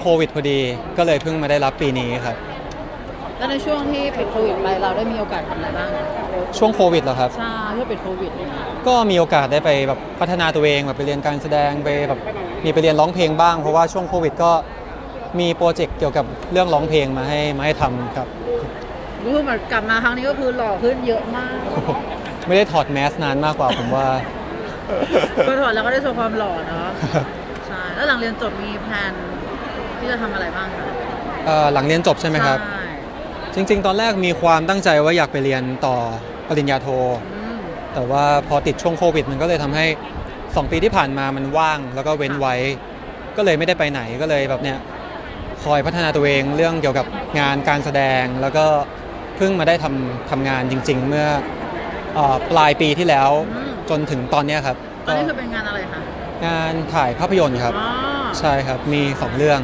โควิดพอดีก็เลยเพิ่งมาได้รับปีนี้ครับ แล้วในช่วงที่ปิดโควิดไปเราได้มีโอกาสทำอะไรบ้างช่วงโควิดเหรอครับ ใช่ช่วงปิดโควิดเนี่ยก็มีโอกาสได้ไปแบบพัฒนาตัวเองแบบไปเรียนการแสดงไปแบบมีไปเรียนร้องเพลงบ้างเพราะว่าช่วงโควิดก็มีโปรเจกต์เกี่ยวกับเรื่องร้องเพลงมาให้มาให้ทำครับ รู้สึกเหมือนกลับมาครั้งนี้ก็คือหล่อขึ้นเยอะมากไม่ได้ถอดแมสนานมากกว่าผมว่า ก็ถอดแล้วก็ได้โชว์ความหล่อเนาะใช่แล้วหลังเรียนจบมีแผน ที่จะทำอะไรบ้างคะเอ่อหลังเรียนจบใช่ไหมครับ ใช่จริง ๆ ตอนแรกมีความตั้งใจว่าอยากไปเรียนต่อปริญญาโท อืมแต่ว่าพอติดช่วงโควิด มันก็เลยทำให้ 2 ปีที่ผ่านมามันว่าง แล้วก็เว้นไว้ ก็เลยไม่ได้ไปไหนก็เลยแบบเนี้ยคอยพัฒนาตัวเองเรื่องเกี่ยวกับงานการแสดง แล้วก็เพิ่งมาได้ทำทำงานจริง ๆ เมื่อเอ่อปลายปีที่แล้วอืมจนถึงตอนเนี้ยครับตอนนี้คือเป็นงานอะไรคะงานถ่ายภาพยนตร์ครับ อ๋อใช่ครับมี 2 เรื่อง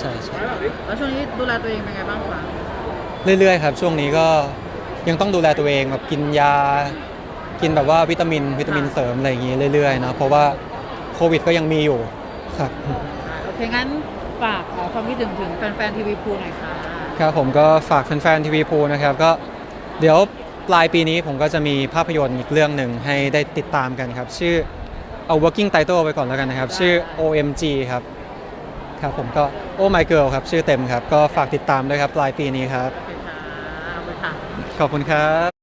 ใช่ใช่แล้วช่วงนี้ดูแลตัวเองเป็นไงบ้างคะเรื่อยๆครับ ช่วงนี้ก็ยังต้องดูแลตัวเองแบบกินยา กินแบบว่าวิตามิน วิตามินเสริมอะไรอย่างงี้เรื่อยๆนะเพราะว่าโควิดก็ยังมีอยู่ครับอ่าโอเคงั้นฝากขอความคิดถึงถึงแฟนๆทีวีพูหน่อยค่ะครับผมก็ฝากแฟนๆทีวีพูนะครับก็เดี๋ยวปลายปีนี้ผมก็จะมีภาพยนตร์อีกเรื่องหนึ่งให้ได้ติดตามกันครับ ชื่อเอา working title ไปก่อนแล้วกันนะครับ ชื่อ OMG ครับ ครับผมก็ Oh My Girl ครับ ชื่อเต็มครับ ก็ฝากติดตามด้วยครับปลายปีนี้ครับโอเคค่ะขอบคุณค่ะขอบคุณครับ